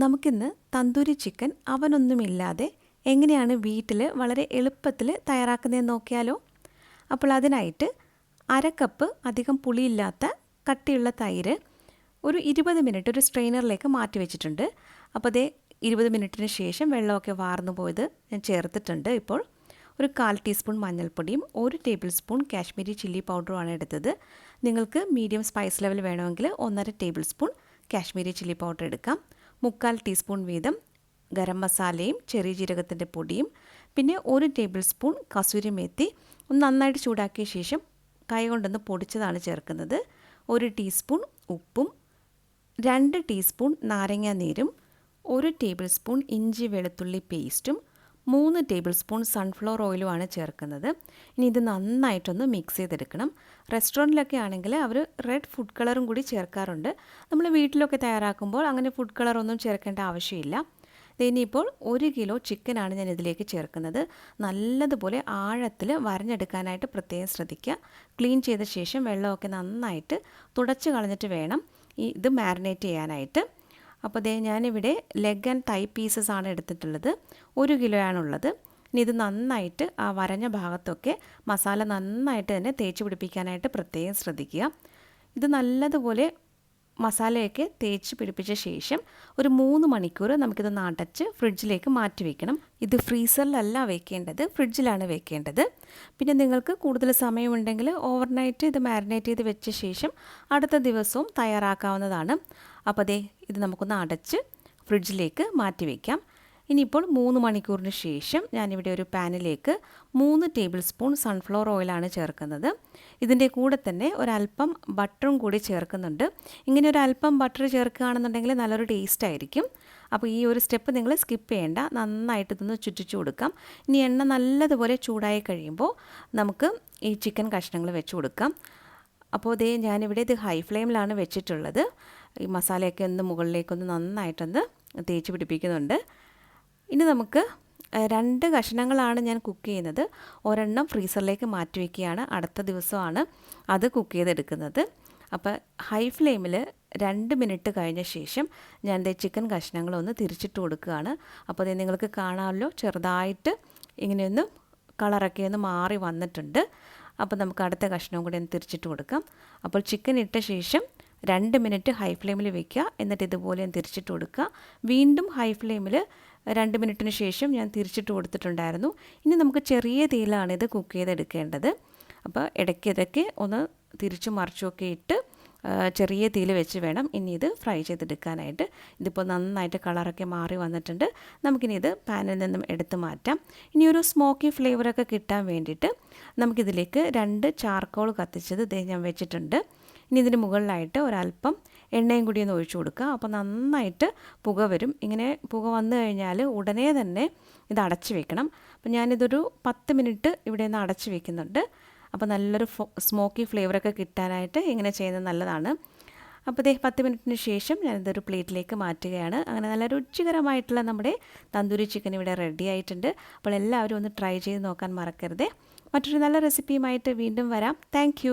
നമുക്കിന്ന് തന്തൂരി ചിക്കൻ അവനൊന്നുമില്ലാതെ എങ്ങനെയാണ് വീട്ടിൽ വളരെ എളുപ്പത്തിൽ തയ്യാറാക്കുന്നതെന്ന് നോക്കിയാലോ? അപ്പോൾ അതിനായിട്ട് അര കപ്പ് അധികം പുളിയില്ലാത്ത കട്ടിയുള്ള തൈര് ഒരു ഇരുപത് മിനിറ്റ് ഒരു സ്ട്രെയിനറിലേക്ക് മാറ്റി വെച്ചിട്ടുണ്ട്. അപ്പോൾ അതേ ഇരുപത് മിനിറ്റിന് ശേഷം വെള്ളമൊക്കെ വാർന്നു പോയത് ഞാൻ ചേർത്തിട്ടുണ്ട് ഇപ്പോൾ. ഒരു കാൽ ടീസ്പൂൺ മഞ്ഞൾപ്പൊടിയും ഒരു ടേബിൾ സ്പൂൺ കാശ്മീരി ചില്ലി പൗഡറുമാണ് എടുത്തത്. നിങ്ങൾക്ക് മീഡിയം സ്പൈസ് ലെവൽ വേണമെങ്കിൽ ഒന്നര tablespoon Kashmiri chilli powder എടുക്കാം. മുക്കാൽ ടീസ്പൂൺ വീതം ഗരം മസാലയും ചെറിയ ജീരകത്തിന്റെ പൊടിയും പിന്നെ ഒരു ടേബിൾ സ്പൂൺ കസൂരി മേത്തി ഒന്ന് നന്നായിട്ട് ചൂടാക്കിയ ശേഷം കൈ കൊണ്ടൊന്ന് പൊടിച്ചതാണ് ചേർക്കുന്നത്. ഒരു ടീസ്പൂൺ ഉപ്പും രണ്ട് ടീസ്പൂൺ നാരങ്ങ നീരും ഒരു ടേബിൾ സ്പൂൺ ഇഞ്ചി വെളുത്തുള്ളി പേസ്റ്റും മൂന്ന് ടേബിൾ സ്പൂൺ സൺഫ്ലവർ ഓയിലുമാണ് ചേർക്കുന്നത്. ഇനി ഇത് നന്നായിട്ടൊന്ന് മിക്സ് ചെയ്തെടുക്കണം. റെസ്റ്റോറന്റിലൊക്കെ ആണെങ്കിൽ അവർ റെഡ് ഫുഡ് കളറും കൂടി ചേർക്കാറുണ്ട്. നമ്മൾ വീട്ടിലൊക്കെ തയ്യാറാക്കുമ്പോൾ അങ്ങനെ ഫുഡ് കളറൊന്നും ചേർക്കേണ്ട ആവശ്യമില്ല. ഇനിയിപ്പോൾ ഒരു കിലോ ചിക്കനാണ് ഞാൻ ഇതിലേക്ക് ചേർക്കുന്നത്. നല്ലതുപോലെ ആഴത്തിൽ വരഞ്ഞെടുക്കാനായിട്ട് പ്രത്യേകം ശ്രദ്ധിക്കുക. ക്ലീൻ ചെയ്ത ശേഷം വെള്ളമൊക്കെ നന്നായിട്ട് തുടച്ച് കളഞ്ഞിട്ട് വേണം ഇത് മാരിനേറ്റ് ചെയ്യാനായിട്ട്. അപ്പോൾ ദേ ഞാനിവിടെ ലെഗ് ആൻഡ് തൈ പീസസ് ആണ് എടുത്തിട്ടുള്ളത്. ഒരു കിലോയാണുള്ളത്. ഇനി ഇത് നന്നായിട്ട് ആ വരഞ്ഞ ഭാഗത്തൊക്കെ മസാല നന്നായിട്ട് തന്നെ തേച്ച് പിടിപ്പിക്കാനായിട്ട് പ്രത്യേകം ശ്രദ്ധിക്കുക. ഇത് നല്ലതുപോലെ മസാലയൊക്കെ തേച്ച് പിടിപ്പിച്ച ശേഷം ഒരു മൂന്ന് മണിക്കൂർ നമുക്കിത് നടച്ച് ഫ്രിഡ്ജിലേക്ക് മാറ്റി വെക്കണം. ഇത് ഫ്രീസറിലല്ല വെക്കേണ്ടത് ഫ്രിഡ്ജിലാണ് വെക്കേണ്ടത്. പിന്നെ നിങ്ങൾക്ക് കൂടുതൽ സമയമുണ്ടെങ്കിൽ ഓവർനൈറ്റ് ഇത് മാരിനേറ്റ് ചെയ്ത് വെച്ച ശേഷം അടുത്ത ദിവസവും തയ്യാറാക്കാവുന്നതാണ്. അപ്പോൾ അതേ ഇത് നമുക്കൊന്ന് അടച്ച് ഫ്രിഡ്ജിലേക്ക് മാറ്റി വയ്ക്കാം ഇനിയിപ്പോൾ മൂന്ന് മണിക്കൂറിന് ശേഷം ഞാനിവിടെ ഒരു പാനിലേക്ക് മൂന്ന് ടേബിൾ സ്പൂൺ സൺഫ്ലവർ ഓയിലാണ് ചേർക്കുന്നത്. ഇതിന്റെ കൂടെ തന്നെ ഒരല്പം ബട്ടറും കൂടി ചേർക്കുന്നുണ്ട്. ഇങ്ങനെ ഒരു അല്പം ബട്ടർ ചേർക്കുകയാണെന്നുണ്ടെങ്കിൽ നല്ലൊരു ടേസ്റ്റ് ആയിരിക്കും. അപ്പോൾ ഈ ഒരു സ്റ്റെപ്പ് നിങ്ങൾ സ്കിപ്പ് ചെയ്യേണ്ട. നന്നായിട്ട് ഇതൊന്ന് ചുറ്റിച്ചു കൊടുക്കാം. ഇനി എണ്ണ നല്ലതുപോലെ ചൂടായി കഴിയുമ്പോൾ നമുക്ക് ഈ ചിക്കൻ കഷ്ണങ്ങൾ വെച്ച് കൊടുക്കാം. അപ്പോൾ ഇതേ ഞാനിവിടെ ഇത് ഹൈ ഫ്ലെയിമിലാണ് വെച്ചിട്ടുള്ളത്. ഈ മസാലയൊക്കെ ഒന്ന് മുകളിലേക്കൊന്ന് നന്നായിട്ടൊന്ന് തേച്ച് പിടിപ്പിക്കുന്നുണ്ട്. ഇനി നമുക്ക് രണ്ട് കഷ്ണങ്ങളാണ് ഞാൻ കുക്ക് ചെയ്യുന്നത്. ഒരെണ്ണം ഫ്രീസറിലേക്ക് മാറ്റി വയ്ക്കുകയാണ് അടുത്ത ദിവസമാണ് അത് കുക്ക് ചെയ്തെടുക്കുന്നത്. അപ്പോൾ ഹൈ ഫ്ലെയിമിൽ രണ്ട് മിനിറ്റ് കഴിഞ്ഞ ശേഷം ഞാൻ ദേ ചിക്കൻ കഷ്ണങ്ങളൊന്ന് തിരിച്ചിട്ട് കൊടുക്കുകയാണ്. അപ്പോൾ അത് നിങ്ങൾക്ക് കാണാമല്ലോ ചെറുതായിട്ട് ഇങ്ങനെയൊന്ന് കളറൊക്കെ ഒന്ന് മാറി വന്നിട്ടുണ്ട്. അപ്പോൾ നമുക്ക് അടുത്ത കഷ്ണവും കൂടി ഒന്ന് തിരിച്ചിട്ട് കൊടുക്കാം. അപ്പോൾ ചിക്കൻ ഇട്ട ശേഷം രണ്ട് മിനിറ്റ് ഹൈ ഫ്ലെയിമിൽ വെക്കുക. എന്നിട്ട് ഇതുപോലെ ഒന്ന് തിരിച്ചിട്ട് കൊടുക്കുക. വീണ്ടും ഹൈ ഫ്ലെയിമിൽ രണ്ട് മിനിറ്റിന് ശേഷം ഞാൻ തിരിച്ചിട്ട് കൊടുത്തിട്ടുണ്ടായിരുന്നു. ഇനി നമുക്ക് ചെറിയ തീയിലാണ് ഇത് കുക്ക് ചെയ്തെടുക്കേണ്ടത്. അപ്പോൾ ഇടയ്ക്കിടയ്ക്ക് ഒന്ന് തിരിച്ചു മറിച്ചുമൊക്കെ ഇട്ട് ചെറിയ തീയിൽ വെച്ച് വേണം ഇനി ഇത് ഫ്രൈ ചെയ്തെടുക്കാനായിട്ട്. ഇതിപ്പോൾ നന്നായിട്ട് കളറൊക്കെ മാറി വന്നിട്ടുണ്ട്. നമുക്കിനി ഇത് പാനിൽ നിന്നും എടുത്ത് മാറ്റാം. ഇനി ഒരു സ്മോക്കി ഫ്ലേവറൊക്കെ കിട്ടാൻ വേണ്ടിയിട്ട് നമുക്കിതിലേക്ക് രണ്ട് ചാർക്കോൾ കത്തിച്ചത് ഇത് ഞാൻ വെച്ചിട്ടുണ്ട്. ഇനി ഇതിന് മുകളിലായിട്ട് ഒരല്പം എണ്ണയും കൂടി ഒന്ന് ഒഴിച്ചു കൊടുക്കുക. അപ്പോൾ നന്നായിട്ട് പുക വരും. ഇങ്ങനെ പുക വന്നു കഴിഞ്ഞാൽ ഉടനെ തന്നെ ഇത് അടച്ചു വെക്കണം. അപ്പോൾ ഞാനിതൊരു പത്ത് മിനിറ്റ് ഇവിടെ നിന്ന് അടച്ചു വെക്കുന്നുണ്ട്. അപ്പോൾ നല്ലൊരു സ്മോക്കി ഫ്ലേവറൊക്കെ കിട്ടാനായിട്ട് ഇങ്ങനെ ചെയ്യുന്നത് നല്ലതാണ്. അപ്പോൾ ഇതേ പത്ത് മിനിറ്റിന് ശേഷം ഞാനിതൊരു പ്ലേറ്റിലേക്ക് മാറ്റുകയാണ്. അങ്ങനെ നല്ല രുചികരമായിട്ടുള്ള നമ്മുടെ തന്തൂരി ചിക്കൻ ഇവിടെ റെഡി ആയിട്ടുണ്ട്. അപ്പോൾ എല്ലാവരും ഒന്ന് ട്രൈ ചെയ്ത് നോക്കാൻ മറക്കരുത്. മറ്റൊരു നല്ല റെസിപ്പിയുമായിട്ട് വീണ്ടും വരാം. താങ്ക്